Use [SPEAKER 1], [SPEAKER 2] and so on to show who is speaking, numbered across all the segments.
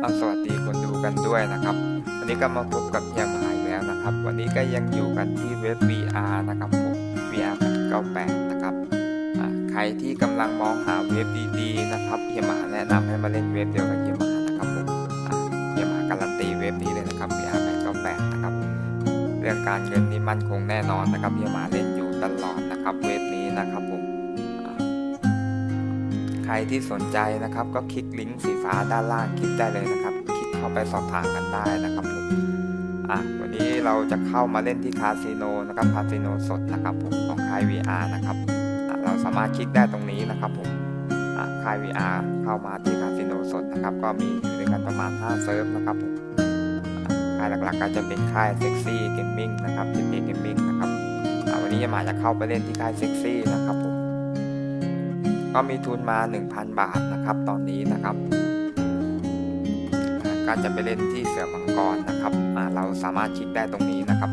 [SPEAKER 1] เอาสวัสดีคนดูกันด้วยนะครับ วันนี้ก็มาพบกับเฮียหมายแล้วนะครับ วันนี้ก็ยังอยู่กันที่เว็บ VR นะครับผม VR 98นะครับใครที่กำลังมองหาเว็บดีๆนะครับเฮียหมาแนะนำให้มาเล่นเว็บเดียวกับเฮียหมานะครับผมเฮียหมาการันตีเว็บนี้เลยนะครับ VR 98นะครับเรื่องการเงินนี่มั่นคงแน่นอนนะครับเฮียหมาเล่นอยู่ตลอดนะครับเว็บนี้นะครับ ใครที่สนใจนะครับ ก็คลิกลิงก์สีฟ้าด้านล่างคลิกได้เลยนะครับ คลิกเข้าไปสอบถามกันได้นะครับผมอะวันนี้เราจะเข้ามาเล่นที่คาสิโนนะครับคาสิโนสดนะครับผมของค่าย VR นะครับอะเราสามารถคลิกได้ตรงนี้นะครับผมอะค่าย VR เข้ามาที่คาสิโนสดนะครับ ก็มีอยู่ด้วยกันประมาณ 5 เซิร์ฟนะครับผมค่ายหลักๆก็จะเป็นค่ายเซ็กซี่เกมมิ่งนะครับ JP Gaming นะครับอะวันนี้จะมาจะเข้าไปเล่นที่ค่ายเซ็กซี่นะ ก็มีทุนมา 1,000 บาทนะครับ ตอนนี้นะครับอ่าก็จะไปเล่นที่เสือมังกรนะครับ เราสามารถคลิกได้ตรงนี้นะครับ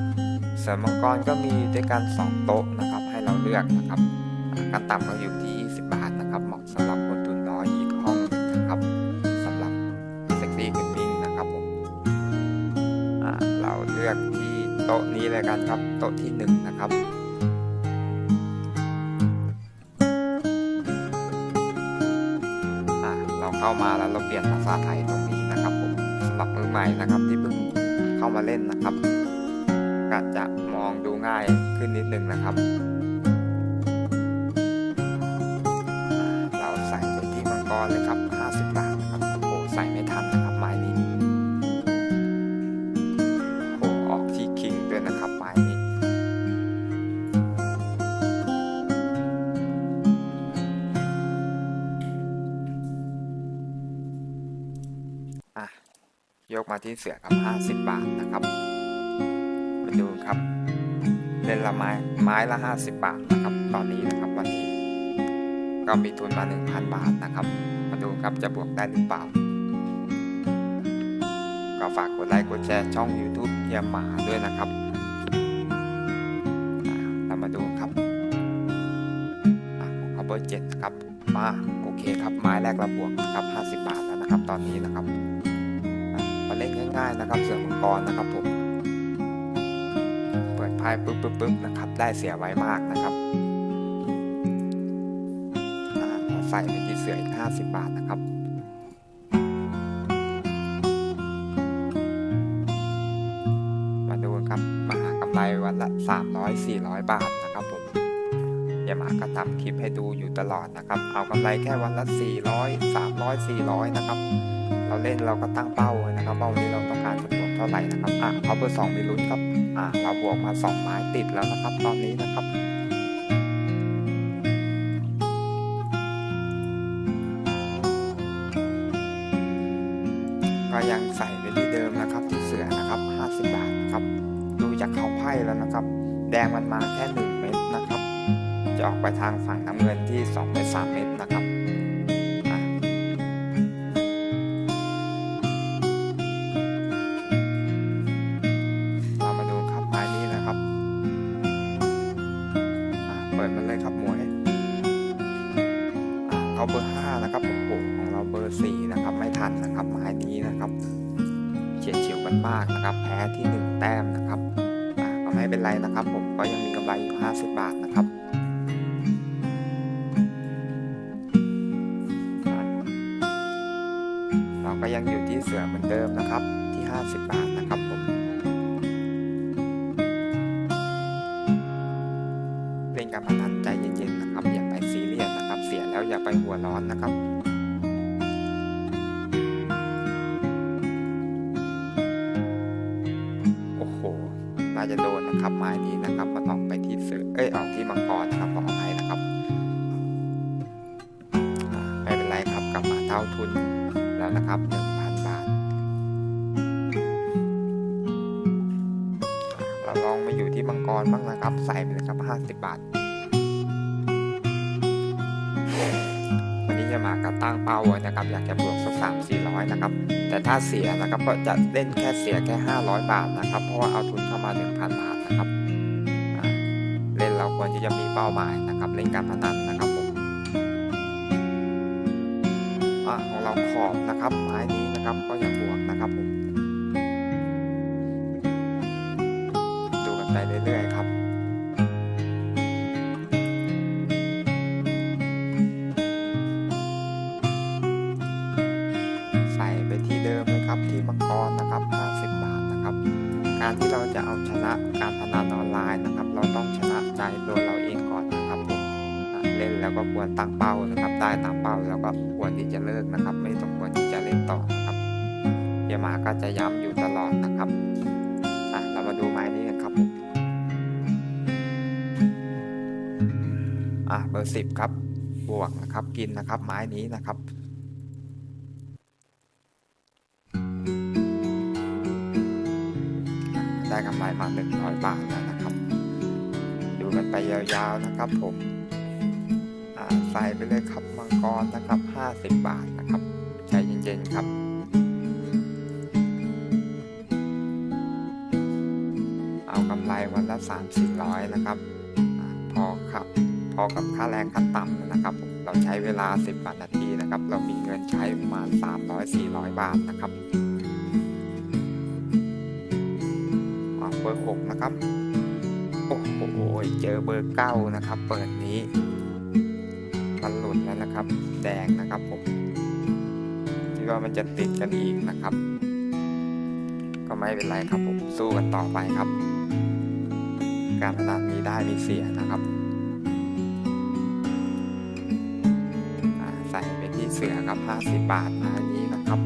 [SPEAKER 1] เสือมังกรก็มีด้วยกัน 2 โต๊ะนะครับ ให้เราเลือกนะครับอ่าขั้นต่ำก็อยู่ที่ 20 บาทนะครับ เหมาะสำหรับคนทุนน้อยอีกห้องหนึ่งนะครับสำหรับเซ็กซี่เกมมิ่งนะครับผมเราเลือกที่โต๊ะนี้เลยกันครับ โต๊ะที่ 1 นะครับ เข้ามาแล้วเราเปลี่ยนภาษาไทยตรงนี้นะครับผมสำหรับมือใหม่นะครับที่เพิ่งเข้ามาเล่นนะครับก็จะมองดูง่ายขึ้นนิดนึงนะครับ เราใส่ไปที่มังกรเลยครับ ยกมาที่เสือกับ 50 บาทนะครับมาดูครับเล่นละไม้ไม้ละ 50 บาทนะครับ ตอนนี้นะครับวันนี้ ก็มีทุนมา 1,000 บาทนะครับ มาดูครับจะบวกได้หรือเปล่า ก็ฝากกดไลค์กดแชร์ช่อง YouTube เฮียหมาด้วยนะครับอะเรามาดูครับอะของเขาเบอร์7ครับมาโอเคครับไม้แรกเราบวกนะครับ 50 บาทแล้วนะครับ ตอนนี้นะครับ มาเล่นง่าย ๆ นะครับ เสือมังกรนะครับผม เปิดไพ่ปึ๊บปึ๊บปึ๊บนะครับ ได้เสียไว้มากนะครับใส่ไปที่เสืออีก50 บาทนะครับมาดูครับมาหากำไรวันละ 300 400 บาทนะครับผมอย่ามาก็ทำคลิปให้ดูอยู่ตลอดนะครับ เอากำไรแค่วันละ 400 300 400 นะครับ เราเล่นเราก็ตั้งเป้าไว้นะครับว่าวันนี้เราต้องการจะบวกเท่าไหร่นะครับอะเอาเบอร์สองมีลุ้นครับอะเราบวกมา2ไม้ติดแล้วนะครับตอนนี้นะครับก็ยังใส่ไปที่เดิมนะครับที่เสือนะครับ 50 บาทนะครับดูจากเขาไพ่แล้วนะครับ แดงมันมาแค่ 1 เม็ดนะครับ จะออกไปทางฝั่งน้ำเงินที่2เม็ด3เม็ดนะครับ พ้ที่1แต้มนะครับก็ไม่เป็นไรนะครับ ผมก็ยังมีกำไรอยู่ 50 บาทนะครับเราก็ยังอยู่ที่เสือเหมือนเดิมนะครับที่ 50 บาทนะครับผมเล่นการพนันใจเย็นๆนะครับอย่าไปซีเรียสนะครับ เสียแล้วอย่าไปหัวร้อนนะครับ น่าจะโดนนะครับไม้นี้นะครับมันออกไปที่เสือเอ้ยออกที่มังกรนะครับขออภัยนะครับไม่เป็นไรครับกลับมาเท่าทุนแล้วนะครับ1,000 บาทอ่าเราลองมาอยู่ที่มังกรบ้างนะครับ ใส่ไปเลยครับ 50 บาทวันนี้จะมากับตั้งเป้านะครับ อยากจะบวกสักสามสี่ อยนะครับ แต่ถ้าเสียนะครับก็จะเล่นแค่เสียแค่ 500 บาทนะครับ เพราะว่าเอาทุนเข้ามา 1,000 บาทนะครับ เล่นเราควรที่จะมีเป้าหมายนะครับ เล่นการพนันนะครับผมอของเราขอบนะครับไม้นี้นะครับนะครับก็ยังบวกนะครับผม ดูกันไปเรื่อยๆครับ เดิมเลยครับที่มังกรนะครับ 50 บาทนะครับ การที่เราจะเอาชนะการพนันออนไลน์นะครับ เราต้องชนะใจตัวเราเองก่อนนะครับผมเล่นแล้วก็ควรตั้งเป้านะครับ ได้ตามเป้าแล้วก็ควรที่จะเลิกนะครับ ไม่ต้องควรที่จะเล่นต่อนะครับเยมาก็จะย้ำอยู่ตลอดนะครับอะเรามาดูไม้นี้กันครับผมอะเบอร์สิบครับบวกนะครับกินนะครับไม้นี้นะครับ ได้กำไรมา100บาทแล้วนะครับ ดูกันไปยาวๆนะครับ ผมใส่ไปเลยครับมังกรนะครับ 50 บาทนะครับใจเย็นๆครับเอากำไรวันละ3 4 0 0นะครับอพอครับพอกับค่าแรงขั้นต่ำนะครับ เราใช้เวลา 10 นาทีนะครับ เรามีเงินใช้ประมาณ 300-400 บาทนะครับ บอร์หกนะครับ โอ้โห เจอเบอร์เก้านะครับ เปิดนี้มันหลุดแล้วนะครับ แดงนะครับผมคิดว่ามันจะติดกันอีกนะครับ ก็ไม่เป็นไรครับผม สู้กันต่อไปครับ การพนันมีได้มีเสียนะครับใส่ไปที่เสือครับ 50 บาทนะอันนี้นะครับ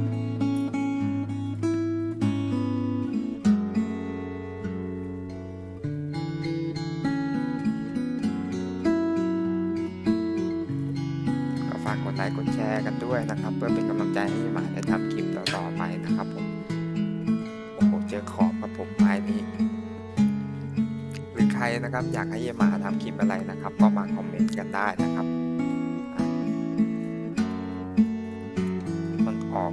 [SPEAKER 1] อะไรนะครับ ก็มาคอมเมนต์กันได้นะครับ มันออก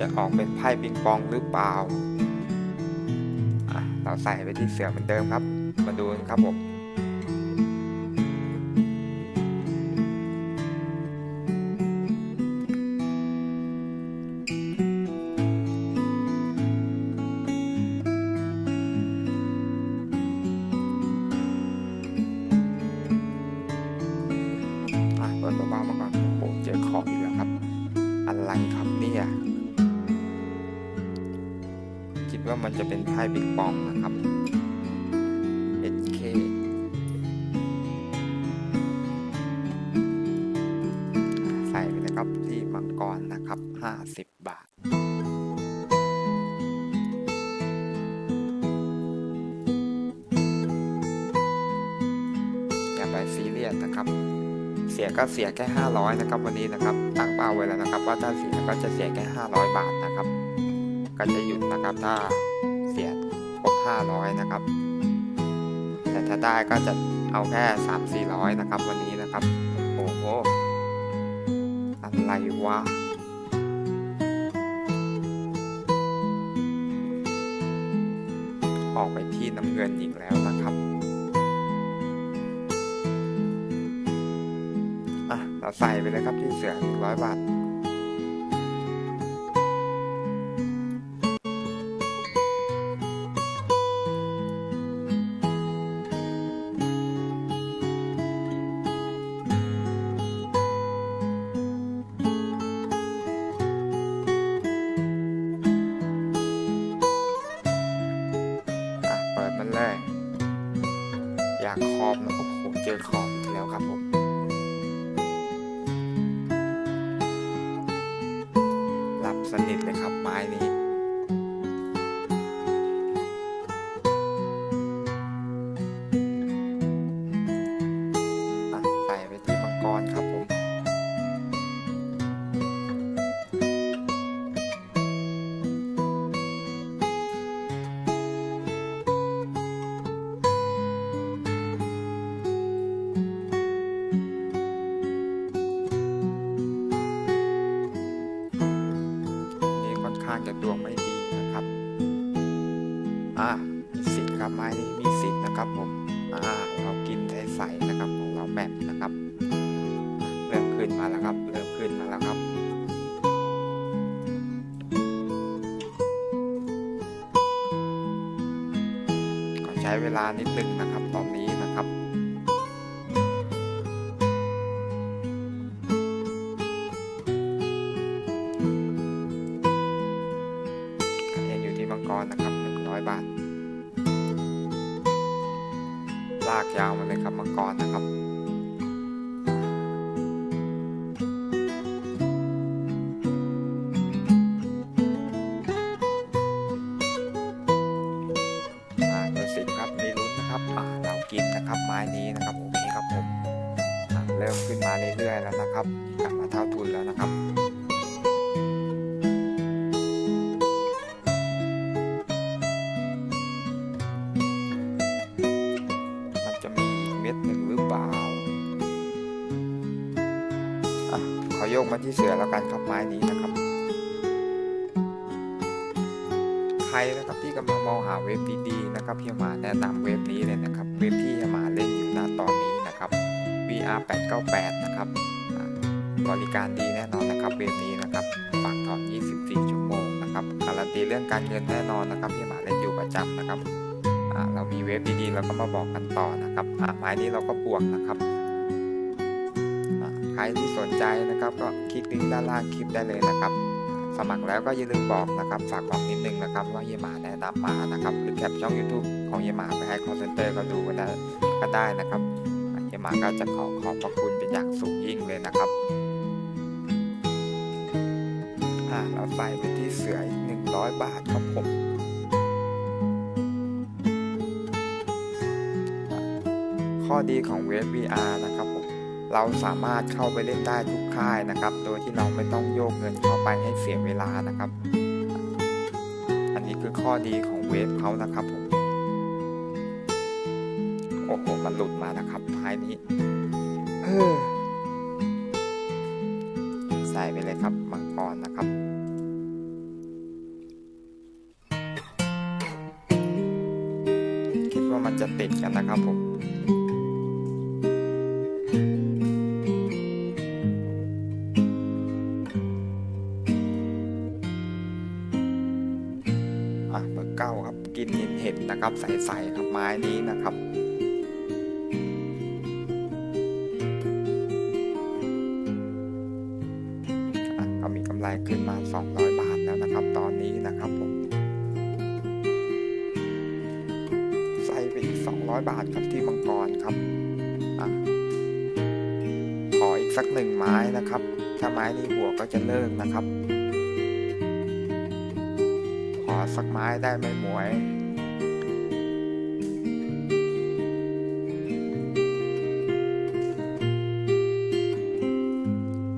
[SPEAKER 1] จะออกเป็นไพ่ปิงปองหรือเปล่าเราใส่ไปที่เสือเหมือนเดิมครับ มาดูนครับผม คิดว่ามันจะเป็นไพ่ปิงปองนะครับ HK ใส่ไปเลยครับที่มังกรนะครับ 50 บาท อย่าไปซีเรียสนะครับ เสียก็เสียแค่ 500 นะครับวันนี้นะครับ ตั้งเป้าไว้แล้วนะครับ ว่าถ้าเสียก็จะเสียแค่ 500 บาทนะครับ ก็จะหยุดนะครับถ้าเสียครบ500 นะครับ แต่ถ้าได้ก็จะเอาแค่3 400 นะครับ วันนี้นะครับ โอ้โหอะไรวะออกไปที่น้ำเงินอีกแล้วนะครับอะเราใส่ไปเลยครับที่เสือ100 บาท นะ ช้เวลานิดนึงนะครับตอ แล้วนะครับกลับมาเท่าทุนแล้วนะครับ มันจะมีอีกเม็ดหนึ่งหรือเปล่าอะขอโยกมาที่เสือแล้วกันครับไม้นี้นะครับ ใครนะครับที่กำลังมองหาเว็บดีๆนะครับพี่มาแนะนำเว็บนี้เลยนะครับ เว็บที่พี่หมาเล่นอยู่ณตอนนี้นะครับ VR 898 นะครับ บริการดีแน่นอนนะครับเว็บนี้นะครับฝากถอน 24 ชั่วโมงนะครับการันตีเรื่องการเงินแน่นอนนะครับพี่หมาเล่นอยู่ประจำนะครับอะเรามีเว็บดีๆเราก็มาบอกกันต่อนะครับอะไม้นี้เราก็บวกนะครับอะใครที่สนใจนะครับก็คลิกลิงก์ด้านล่างคลิปได้เลยนะครับ สมัครแล้วก็อย่าลืมบอกนะครับฝากบอกนิดนึงนะครับว่าเยหมาแนะนำมานะครับหรือแคปช่อง YouTube ของเยหมาไปให้ call center ก็ดูกันได้ก็ได้นะครับ มาก็จะขอขอบพระคุณเป็นอย่างสูงยิ่งเลยนะครับอ่าเราใส่ไปที่เสืออีก100 บาทครับผมข้อดีของเว็บ VR นะครับผมเราสามารถเข้าไปเล่นได้ทุกค่ายนะครับ โดยที่เราไม่ต้องโยกเงินเข้าไปให้เสียเวลานะครับ อันนี้คือข้อดีของเว็บเขานะครับผม กันนะครับผมอะเบอร์เก้าครับกินเห็นเห็นนะครับใสๆครับไม้นี้นะครับ อีก 200 บาทครับที่มังกรครับอขออีกสักหนึ่งไม้นะครับ ถ้าไม้นี้หัวก็จะเลิกนะครับ ขอสักไม้ได้ไหมหมวย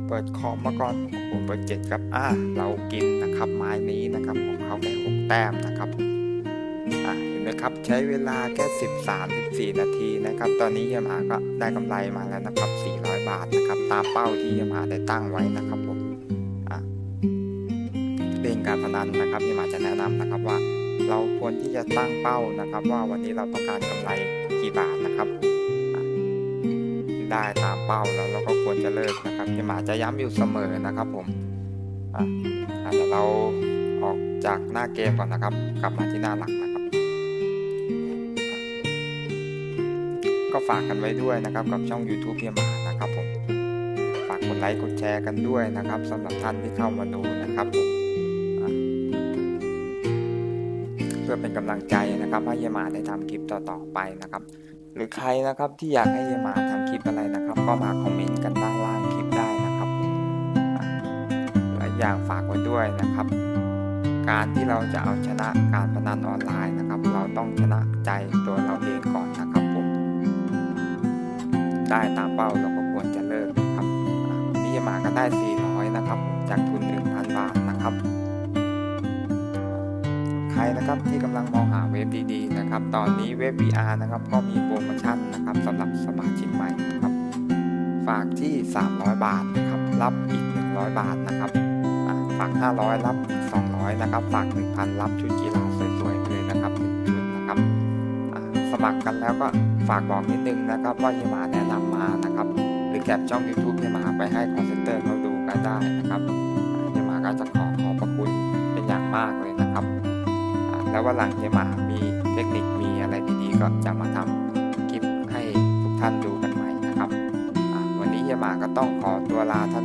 [SPEAKER 1] เปิดคอมมาก่อนผมเปิดเจ็ดครับ อ่า เรากินนะครับ ไม้นี้นะครับ ของเขาแค่หกแต้มนะครับผม นไหมครับ ใช้เวลาแค่ 13 14 นาทีนะครับ ตอนนี้ยยมหาก็ได้กำไรมาแล้วนะครับ 400 บาทนะครับ ตามเป้าที่ยยมหาได้ตั้งไว้นะครับผมอ่าเล่นการพนันนะครับที่หมาจะแนะนำนะครับว่า เราควรที่จะตั้งเป้านะครับ ว่าวันนี้เราต้องการกำไรกี่บาทนะครับได้ตามเป้าแล้วเราก็ควรจะเลิกนะครับที่หมาจะย้ำอยู่เสมอนะครับผมอะอะเดี๋ยวเราออกจากหน้าเกมก่อนนะครับ กลับมาที่หน้าหลักนะ ฝากกันไว้ด้วยนะครับกับช่อง YouTube เพียมานะครับผมฝากกดไลค์กดแชร์กันด้วยนะครับสำหรับท่านที่เข้ามาดูนะครับผมเพื่อเป็นกำลังใจนะครับให้เยมาได้ทำคลิปต่อๆไปนะครับ หรือใครนะครับที่อยากให้เยมาทำคลิปอะไรนะครับ ก็มาคอมเมนต์กันด้านล่างคลิปได้นะครับอะและอย่างฝากไว้ด้วยนะครับการที่เราจะเอาชนะการพนันออนไลน์นะครับ เราต้องชนะใจตัวเราเองก่อนนะครับ ได้ตามเป้าเราก็ควรจะเลิกนะครับวันนี่เยหมาก็ได้ 400 นะครับ จากทุน 1,000 บาทนะครับ ใครนะครับที่กำลังมองหาเว็บดีๆนะครับ ตอนนี้เว็บ VR นะครับก็มีโปรโมชั่นนะครับสำหรับสมาชิกใหม่นะครับ ฝากที่ 300 บาทนะครับ รับอีก 100 บาทนะครับฝาก 500 รับอีก 200 นะครับ ฝาก 1,000 รับชุดกีฬาสวยๆไปเลยนะครับชุดนะครับสมัครกันแล้วก็ ฝากบอกนิดนึงนะครับว่าเฮียหมาแนะนำมานะครับ หรือแคปช่อง YouTube เฮียหมาไปให้คอนเซนเตอร์เขาดูกันได้นะครับเฮียหมาก็จะขอขอบพระคุณเป็นอย่างมากเลยนะครับ แล้ววันหลังเฮียหมามีเทคนิคมีอะไรดีๆ ก็จะมาทำคลิปให้ทุกท่านดูกันใหม่นะครับ วันนี้เฮียหมาก็ต้องขอตัวลาท่าน